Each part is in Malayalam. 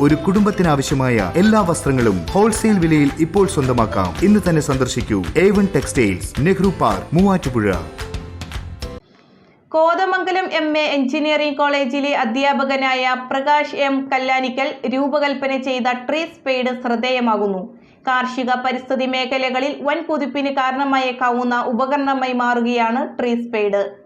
ഒരു കുടുംബത്തിനാവശ്യമായ എല്ലാ വസ്ത്രങ്ങളും ഹോൾസെയിൽ വിലയിൽ ഇപ്പോൾ സ്വന്തമാക്കാം. ഇന്ന് തന്നെ സന്ദർശിക്കൂ. A one textiles Nehru park Muvattupuzha. Kothamangalam M A engineering കോളേജിലെ അധ്യാപകനായ പ്രകാശ് എം കല്ലാനിക്കൽ രൂപകൽപ്പന ചെയ്ത ട്രീ സ്പെയ്ഡ് ശ്രദ്ധേയമാകുന്നു. കാർഷിക പരിസ്ഥിതി മേഖലകളിൽ വൻ കുതിപ്പിന് കാരണമായേക്കാവുന്ന ഉപകരണമായി മാറുകയാണ് ട്രീ സ്പെയ്ഡ്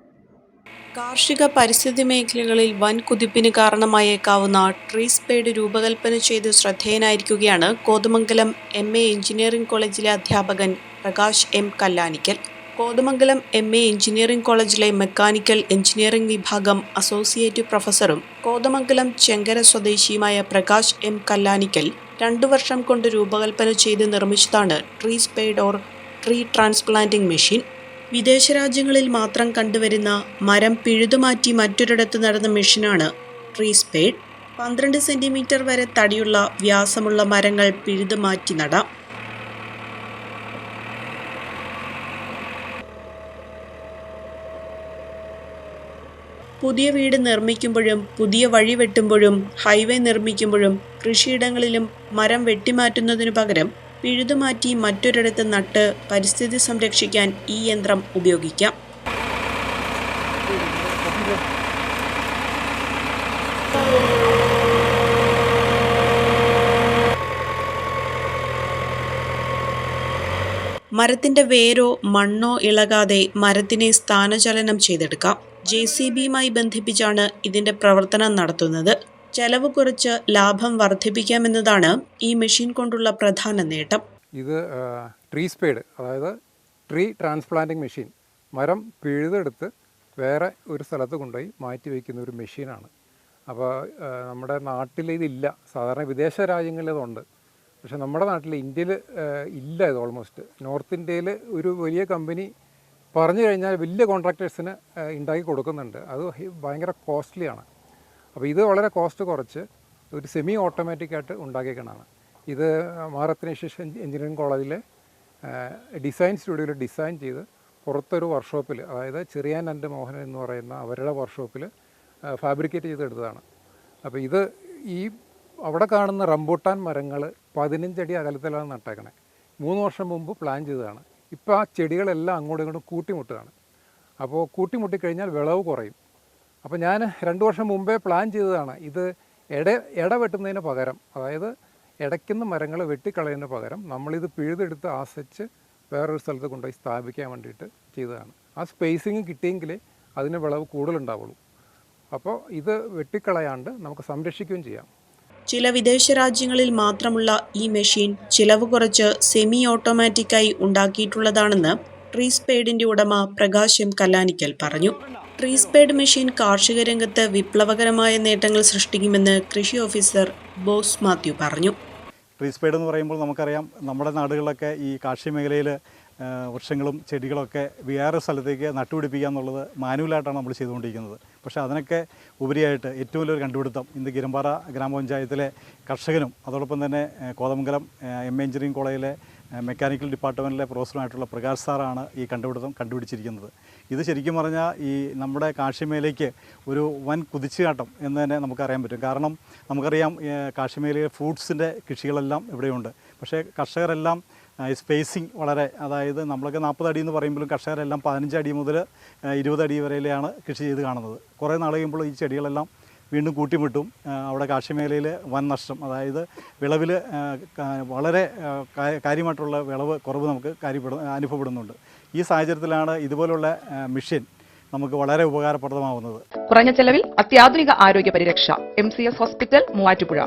കാർഷിക പരിസ്ഥിതി മേഖലകളിൽ വൻ കുതിപ്പിന് കാരണമായേക്കാവുന്ന ട്രീ സ്പേഡ് രൂപകൽപ്പന ചെയ്ത് ശ്രദ്ധേയനായിരിക്കുകയാണ് കോതമംഗലം എം എ എഞ്ചിനീയറിംഗ് കോളേജിലെ അധ്യാപകൻ Prakash M Kallanickal. Kothamangalam M A engineering കോളേജിലെ മെക്കാനിക്കൽ എഞ്ചിനീയറിംഗ് വിഭാഗം അസോസിയേറ്റ് പ്രൊഫസറും കോതമംഗലം ചെങ്കര സ്വദേശിയുമായ പ്രകാശ് എം കല്ലാനിക്കൽ രണ്ടു വർഷം കൊണ്ട് രൂപകൽപ്പന ചെയ്ത് നിർമ്മിച്ചതാണ് tree spade or tree transplanting machine വിദേശ രാജ്യങ്ങളിൽ മാത്രം കണ്ടുവരുന്ന മരം പിഴുതുമാറ്റി മറ്റൊരിടത്ത് നടന്ന മെഷീനാണ് ട്രീ സ്പേഡ് പന്ത്രണ്ട് സെന്റിമീറ്റർ വരെ തടിയുള്ള വ്യാസമുള്ള മരങ്ങൾ പിഴുതുമാറ്റി നടാം. പുതിയ വീട് നിർമ്മിക്കുമ്പോഴും പുതിയ വഴി വെട്ടുമ്പോഴും ഹൈവേ നിർമ്മിക്കുമ്പോഴും കൃഷിയിടങ്ങളിലും മരം വെട്ടിമാറ്റുന്നതിനു പകരം പിഴുതുമാറ്റി മറ്റൊരിടത്ത് നട്ട് പരിസ്ഥിതി സംരക്ഷിക്കാൻ ഈ യന്ത്രം ഉപയോഗിക്കാം. മരത്തിന്റെ വേരോ മണ്ണോ ഇളകാതെ മരത്തിനെ സ്ഥാനചലനം ചെയ്തെടുക്കാം. ജെ സി ബിയുമായി ബന്ധിപ്പിച്ചാണ് ഇതിന്റെ പ്രവർത്തനം നടത്തുന്നത്. ചെലവ് കുറച്ച് ലാഭം വർദ്ധിപ്പിക്കാമെന്നതാണ് ഈ മെഷീൻ കൊണ്ടുള്ള പ്രധാന നേട്ടം. ഇത് ട്രീ സ്പേഡ് അതായത് ട്രീ ട്രാൻസ്പ്ലാന്റിംഗ് മെഷീൻ മരം പിഴുതെടുത്ത് വേറെ ഒരു സ്ഥലത്ത് കൊണ്ടുപോയി മാറ്റി വയ്ക്കുന്ന ഒരു മെഷീനാണ് അപ്പോൾ നമ്മുടെ നാട്ടിൽ ഇതില്ല. സാധാരണ വിദേശ രാജ്യങ്ങളിൽ ഇതുണ്ട് പക്ഷേ നമ്മുടെ നാട്ടിൽ ഇന്ത്യയിൽ ഇല്ല ഇത് ഓൾമോസ്റ്റ് നോർത്ത് ഇന്ത്യയിൽ ഒരു വലിയ കമ്പനി പറഞ്ഞു കഴിഞ്ഞാൽ വലിയ കോൺട്രാക്ടേഴ്സിന് ഉണ്ടാക്കി കൊടുക്കുന്നുണ്ട്. അത് ഭയങ്കര കോസ്റ്റ്ലിയാണ് അപ്പോൾ ഇത് വളരെ കോസ്റ്റ് കുറച്ച് ഒരു സെമി ഓട്ടോമാറ്റിക് ആയിട്ട് ഉണ്ടാക്കിയേക്കണതാണ്. ഇത് മാറത്തിനേഷ്യസ് എഞ്ചിനീയറിംഗ് കോളേജിലെ ഡിസൈൻ സ്റ്റുഡിയോയിൽ ഡിസൈൻ ചെയ്ത് പുറത്തൊരു വർക്ക്ഷോപ്പിൽ അതായത് ചെറിയാൻ ആൻഡ് മോഹൻ എന്ന് പറയുന്ന അവരുടെ വർക്ക്ഷോപ്പിൽ ഫാബ്രിക്കേറ്റ് ചെയ്തെടുത്തതാണ്. അപ്പോൾ ഇത് ഈ അവിടെ കാണുന്ന റംബൂട്ടാൻ മരങ്ങൾ പതിനഞ്ചടി അകലത്തിലാണ് നട്ടേക്കണേ. മൂന്ന് വർഷം മുമ്പ് പ്ലാൻ ചെയ്തതാണ്. ഇപ്പോൾ ആ ചെടികളെല്ലാം അങ്ങോട്ടും ഇങ്ങോട്ടും കൂട്ടിമുട്ടുകയാണ്. അപ്പോൾ കൂട്ടിമുട്ടിക്കഴിഞ്ഞാൽ വിളവ് കുറയും. അപ്പോൾ ഞാൻ രണ്ട് വർഷം മുമ്പേ പ്ലാൻ ചെയ്തതാണ് ഇത് ഇട ഇട വെട്ടുന്നതിന് പകരം അതായത് ഇടയ്ക്കുന്ന മരങ്ങൾ വെട്ടിക്കളയുന്നതിന് പകരം നമ്മളിത് പിഴുതെടുത്ത് ആസച്ച് വേറൊരു സ്ഥലത്ത് കൊണ്ടുപോയി സ്ഥാപിക്കാൻ വേണ്ടിയിട്ട് ചെയ്തതാണ്. ആ സ്പേസിങ് കിട്ടിയെങ്കിലേ അതിന് വിളവ് കൂടുതലുണ്ടാവുള്ളൂ. അപ്പോൾ ഇത് വെട്ടിക്കളയാണ്ട് നമുക്ക് സംരക്ഷിക്കുകയും ചെയ്യാം. ചില വിദേശ രാജ്യങ്ങളിൽ മാത്രമുള്ള ഈ മെഷീൻ ചിലവ് കുറച്ച് സെമി ഓട്ടോമാറ്റിക്കായി ഉണ്ടാക്കിയിട്ടുള്ളതാണെന്ന് ട്രീ സ്പേഡിന്റെ ഉടമ പ്രകാശ് എം കല്ലാനിക്കൽ പറഞ്ഞു. ട്രീസ്പേഡ് മെഷീൻ കാർഷിക രംഗത്ത് വിപ്ലവകരമായ നേട്ടങ്ങൾ സൃഷ്ടിക്കുമെന്ന് കൃഷി ഓഫീസർ ബോസ് മാത്യു പറഞ്ഞു. ട്രീസ്പേഡ് എന്ന് പറയുമ്പോൾ നമുക്കറിയാം നമ്മുടെ നാടുകളിലൊക്കെ ഈ കാർഷിക മേഖലയിൽ വൃക്ഷങ്ങളും ചെടികളൊക്കെ വേറെ സ്ഥലത്തേക്ക് നട്ടുപിടിപ്പിക്കുക എന്നുള്ളത് മാനുവലായിട്ടാണ് നമ്മൾ ചെയ്തുകൊണ്ടിരിക്കുന്നത്. പക്ഷേ അതിനൊക്കെ ഉപരിയായിട്ട് ഏറ്റവും വലിയൊരു കണ്ടുപിടുത്തം ഇന്ന് ഗിരമ്പാറ ഗ്രാമപഞ്ചായത്തിലെ കർഷകനും അതോടൊപ്പം തന്നെ കോതമംഗലം എം എഞ്ചിനീയറിംഗ് കോളേജിലെ മെക്കാനിക്കൽ ഡിപ്പാർട്ട്മെന്റിലെ പ്രൊഫസറുമായിട്ടുള്ള പ്രകാശ് സാറാണ് ഈ കണ്ടുപിടുത്തം കണ്ടുപിടിച്ചിരിക്കുന്നത്. ഇത് ശരിക്കും പറഞ്ഞാൽ ഈ നമ്മുടെ കാർഷിക ഒരു വൻ കുതിച്ചുകാട്ടം എന്ന് തന്നെ നമുക്കറിയാൻ പറ്റും. കാരണം നമുക്കറിയാം മേഖലയിലെ ഫ്രൂട്ട്സിന്റെ കൃഷികളെല്ലാം ഇവിടെയുണ്ട്. പക്ഷേ കർഷകരെല്ലാം സ്പേസിങ് വളരെ അതായത് നമ്മളൊക്കെ നാൽപ്പത് അടി എന്ന് പറയുമ്പോഴും കർഷകരെല്ലാം പതിനഞ്ച് അടി മുതൽ ഇരുപത് അടി വരെയാണ് കൃഷി ചെയ്ത് കാണുന്നത്. കുറേ നാൾ കഴിയുമ്പോൾ ഈ ചെടികളെല്ലാം വീണ്ടും കൂട്ടിമുട്ടും. അവിടെ കാർഷിക മേഖലയിൽ വൻ നഷ്ടം. അതായത് വിളവിൽ വളരെ കാര്യമായിട്ടുള്ള വിളവ് കുറവ് നമുക്ക് കാര്യപ്പെടു അനുഭവപ്പെടുന്നുണ്ട്. ഈ സാഹചര്യത്തിലാണ് ഇതുപോലുള്ള മെഷീൻ നമുക്ക് വളരെ ഉപകാരപ്രദമാവുന്നത്. കുറഞ്ഞ ചെലവിൽ അത്യാധുനിക ആരോഗ്യ പരിരക്ഷ. M C S hospital Muvattupuzha.